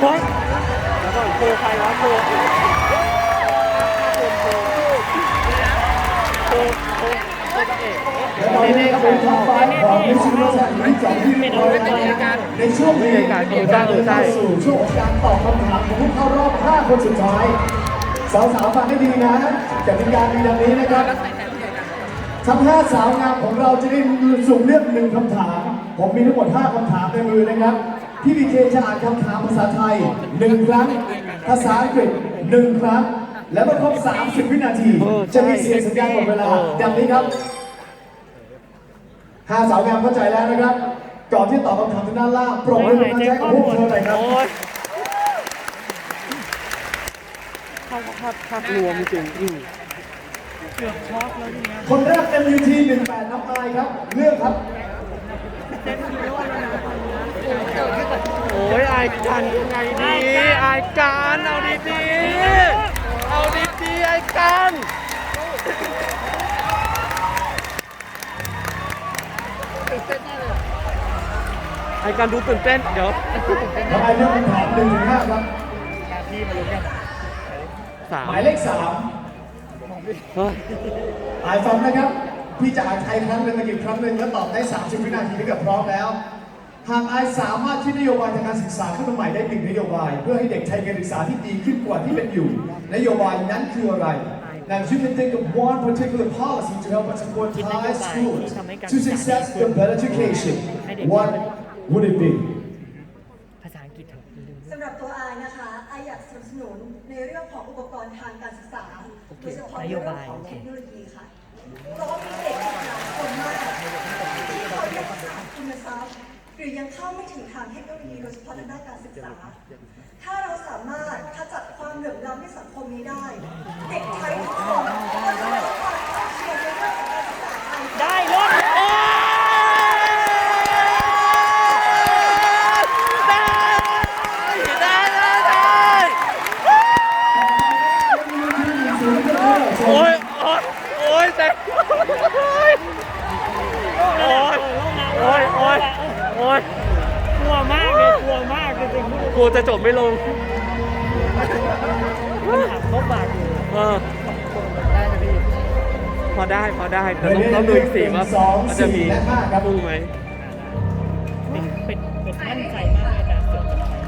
โอ๊ยแล้วก็โคใครวะโคโคโคโคโคโคตะเอกและตอนนี้ก็เป็นท็อปไฟว์ของมิสซิสซิปปีที่จบที่เรียบร้อยแล้วนะครับในช่วงนี้การเดินเข้าสู่ช่วงของการตอบคำถามของผู้เข้ารอบ 5 คนสุดท้าย สาวๆฟังให้ดีนะกติกามีดังนี้นะครับทั้ง5สาวงามของเราจะได้สุ่มเลือกหนึ่งคำถาม ผมมีทั้งหมด 5คำถามในมือนะครับ พี่วีเคจะอ่านคำถามภาษาไทย1ครั้ง ภาษาอังกฤษ1ครั้ง และเมื่อครบ 30 วินาที จะมีเสียงสัญญาณหมดเวลาดังนี้ครับห้าสาวงามเข้าใจแล้วนะครับ ก่อนที่ตอบคำถามทางด้านล่างโปรดให้กำลังใจกับพวกเธอหน่อยครับโอ๊ยภาพภาพภาพรวมจริงอืมคนแรก MUT 18น้องอายครับ เลือกครับ โอ้ยอายกันยังไงดีอายกันเอาดีดีๆเอาดีดีๆอายกันอายกันดูตื่นเต้น เดี๋ยวน้องอายเลือกคำถามหนึ่งถึงห้าครับสามหมายเลขสามเฮ้ยอายฟังนะครับ พี่จะอ่านไทยครั้งหนึ่งมากี่ครั้งหนึ่งแล้วตอบได้ 30 วินาทีถ้าเกิดพร้อมแล้ว หากอายสามารถที่นโยบายทางการศึกษาขึ้นมาใหม่ได้หนึ่งนโยบาย เพื่อให้เด็กไทยการศึกษาที่ดีขึ้นกว่าที่เป็นอยู่ นโยบายนั้นคืออะไร Now you can think of one particular policy to help us support Thai schools to success the better education. What would it be? ภาษาอังกฤษเถอะลืมสำหรับตัวอายนะคะอายอยากสนับสนุนในเรื่องของอุปกรณ์ทางการศึกษาโดยเฉพาะในเรื่องของเทคโนโลยีค่ะเพราะว่า ยีโดยเฉพาะในด้านการศึกษา ถ้าเราสามารถขจัดความเหลื่อมล้ำในสังคมนี้ได้ เด็กไทยทุกคนก็จะได้รับการเข้าเชียร์ในเรื่องของการศึกษาไทยได้รถโอ๊ยได้ได้ได้ได้โอ๊ยโอ๊ยโอ๊ยแต่โอ๊ยโอ๊ยโอ๊ยโอ๊ย ลัวจะจบไม่ลงมันถามเขาบาดอยู่เออได้ไหมพี่พอได้พอได้แต่ต้องต้องดูอีกสี่ว่าสองมันจะมีสี่และห้าครับดูไหมเป็นเป็นเป็นมั่นใจมากเลยนะเสือกับไทย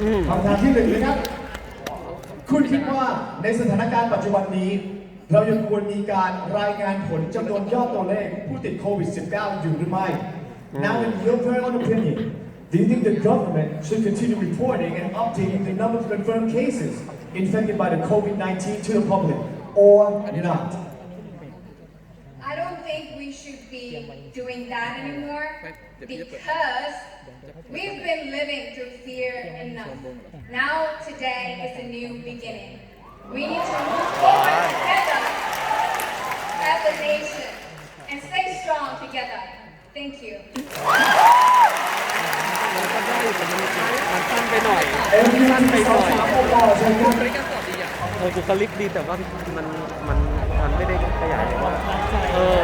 อืมคำถามที่หนึ่งนะครับ คุณคิดว่าในสถานการณ์ปัจจุบันนี้ เรายังควรมีการรายงานผลจำนวนยอดตัวเลขผู้ติดโควิด -19 อยู่หรือไม่ Now in your very own opinion do you think the government should continue reporting and updating the number of confirmed cases infected by the COVID-19 to the public or not? I don't think we should be doing that anymore because we've been living through fear enough. Now today is a new beginning. We need to move forward together as a nation and stay strong together. Thank you. มันสั้นไปหน่อยเอ็มสั้นไปหน่อยสามปอเชิญครับเออบุคลิกดีแต่ว่ามันมันมันไม่ได้ขยายว่าเออ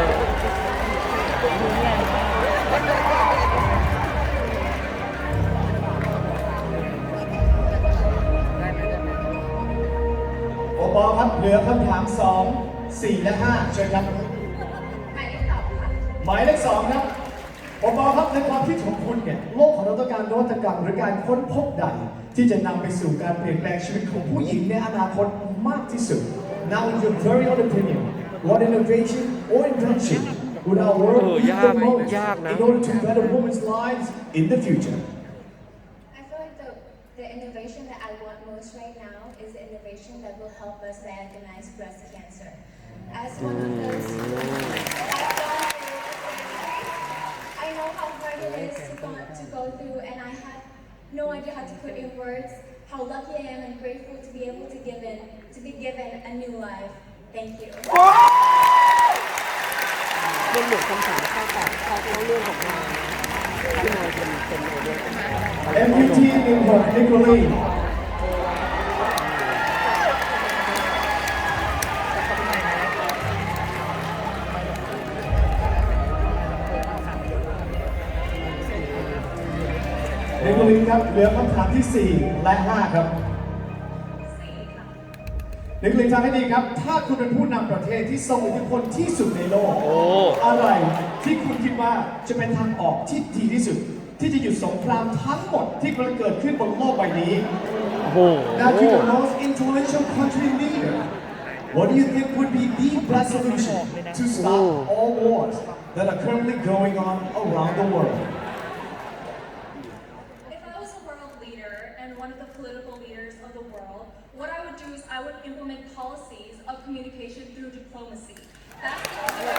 โอปอครับเหลือคำถามสองสี่และห้าเชิญครับ หมายเลขสองค่ะ หมายเลขสองครับโอปอครับในความคิดของคุณเนี่ยโลกของเราต้องการนวัตกรรมหรือการค้นพบใดที่จะนำไปสู่การเปลี่ยนแปลงชีวิตของผู้หญิงในอนาคตมากที่สุด Now in your very own opinion what innovation or invention would our world เออ need ยาก the ไหม most ยากนะ in order to better women's lives in the future I feel like the, the innovation that I want most right now is the innovation that will help us diagnose breast cancer. As one of those, words how lucky I am and grateful to be able to give in, to be given a new life. Thank you. มันเหมือนคำถามเข้าปากเข้าเข้าเรื่องของงานที่นายเป็นเป็นโอเดอร์ MPT 16นิ เเด็กลิงครับเหลือคำถามที่ 4 และ 5 ครับเด็กลิงทางให้ดีครับ ถ้าคุณเป็นผู้นำประเทศที่ทรงอิทธิพลที่สุดในโลก โอ้ อะไรที่คุณคิดว่าจะเป็นทางออกที่ดีที่สุด ที่จะหยุดสงครามทั้งหมดที่กำลังเกิดขึ้นบนโลกใบนี้ โอ้โห Now to the most influential country leader what do you think would be the best solution to stop all wars that are currently going on around the world one of the political leaders of the world, what I would do is I would implement policies of communication through diplomacy. That's the way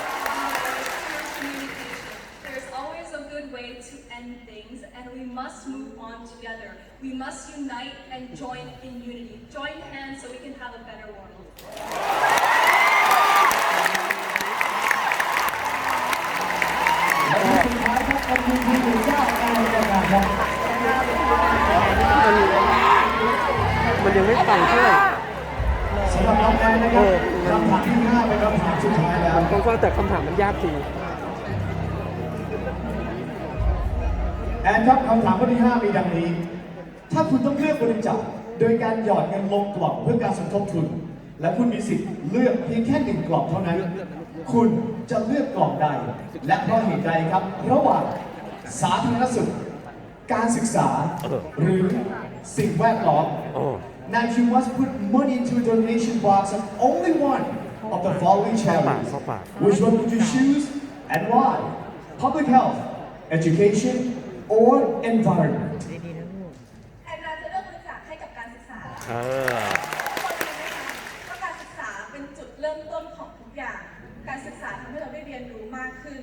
communication. There's always a good way to end things, and we must move on together. We must unite and join in unity. Join hands so we can have a better world. และสุดท้ายครันมันยังไม่ฟังเท่าไหร่สำหรับน้องแอนนะครับคำถามที่ห้าเป็นคำถามสุดท้ายแล้วต้องฟังแต่คำถามมันยากจริงแอนครับคำถามข้อที่5มีดังนี้ ถ้าคุณต้องเลือกบริจาคโดยการหยอดเงินลงกล่องเพื่อการสมทบทุน และคุณมีสิทธิ์เลือกเพียงแค่หนึ่งกล่องเท่านั้น คุณจะเลือกกล่องใด และเพราะเหตุใดครับ ระหว่างสาธารณสุข การศึกษา หรือสิ่งแวดล้อมโอ้ Now you must put money into a donation box of only one of the following charities. เข้าปาก Which one would you choose and why? Public health, education, or environment? แอนนาจะเลือกบริจาคให้กับการศึกษาเออเพราะการศึกษาเป็นจุดเริ่มต้นของทุกอย่าง การศึกษาทำให้เราได้เรียนรู้มากขึ้น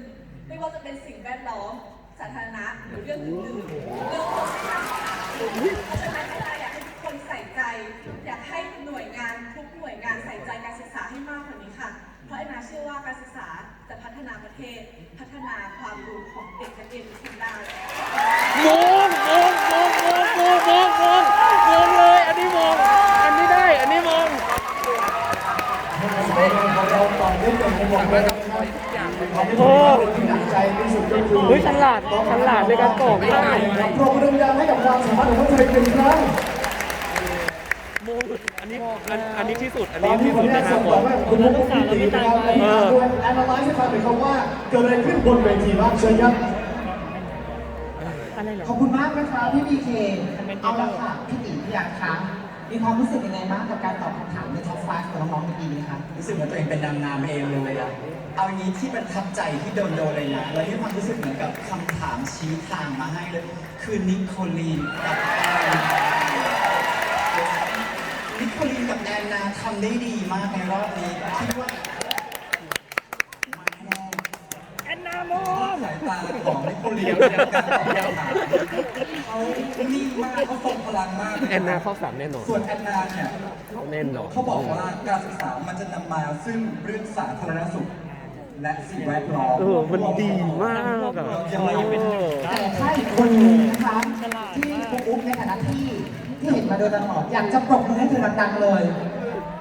ไม่ว่าจะเป็นสิ่งแวดล้อม สาธารณะหรือเรื่องอื่นๆเรื่องของการศึกษาเพราะฉะนั้นอาจารย์อยากให้ทุกคนใส่ใจ อยากให้หน่วยงานทุกหน่วยงานใส่ใจการศึกษาให้มากกว่านี้ค่ะ เพราะแอนนาเชื่อว่าการศึกษาจะพัฒนาประเทศ พัฒนาความรู้ของเด็กนักเรียนทุกคนได้มงมงมงมงมงมงมงมงเลย อันนี้มงอันนี้ได้ อันนี้มงของเราตอนนี้เป็นในหมดเลยนะครับโอ้ที่หนักใจที่สุ ดก็คือเฮ้ยฉลาดฉลาดในการตอบได้ปรบมือดังๆให้กับความสามารถของคนไทยเป็นครั้งมงอันนี้อันอันนี้ที่สุด อันตอนี้นนี้ที่ผมสุดอยานะกครัส่บงผต่อมให้คุณมุกคุณตีนะครับในการด้วย analyze ให้ฟังหน่อยครับว่าเกิดอะไรขึ้นบนเวทีบ้างเชิญครับอะไรเหรอขอบคุณมากนะคะพี่บีเคเอาละค่ะพี่ตีพี่ยักษ์คะ มีความรู้สึกยังไงบ้างกับการตอบคำถามในท็อปฟาสของน้องๆในปีนี้คะรู้สึกเหมือนตัวเองเป็นนางงามเองเลยอะเอางี้ที่ประทับใจที่โดนโดนเลยนะเราที่ความรู้สึกเหมือนกับคำถามชี้ทางมาให้เลย คือนิโคลีนกับแอนนิโคลีนกับแอนนาทำได้ดีมากในรอบนี้คิดว่า ของนิโคลีนกับการตอบคำถามเขานิ่งมากเขาทรงพลังมากแอนนาเข้อสามแน่นอนส่วนแอนนาเนี่ยเขาแน่นอนเขาบอกว่าการศึกษามันจะนำมาซึ่งเรื่องสาธารณสุขและสิ่งแวดล้อมเออมันดีมากอะเออแต่ถ้าคนนึงนะคะที่ปุ๊กอุ๊บในฐานะที่ที่เห็นมาโดยตลอดอยากจะปรบมือให้เธอดังๆเลย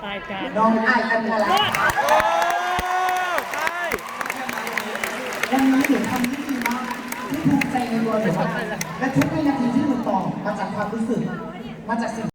ตายกาน้องไอายอันทาระโอ้ใช่วันนี้หนู และทุกวินาทีที่หนูตอบมาจากความรู้สึก มาจากสิ่ง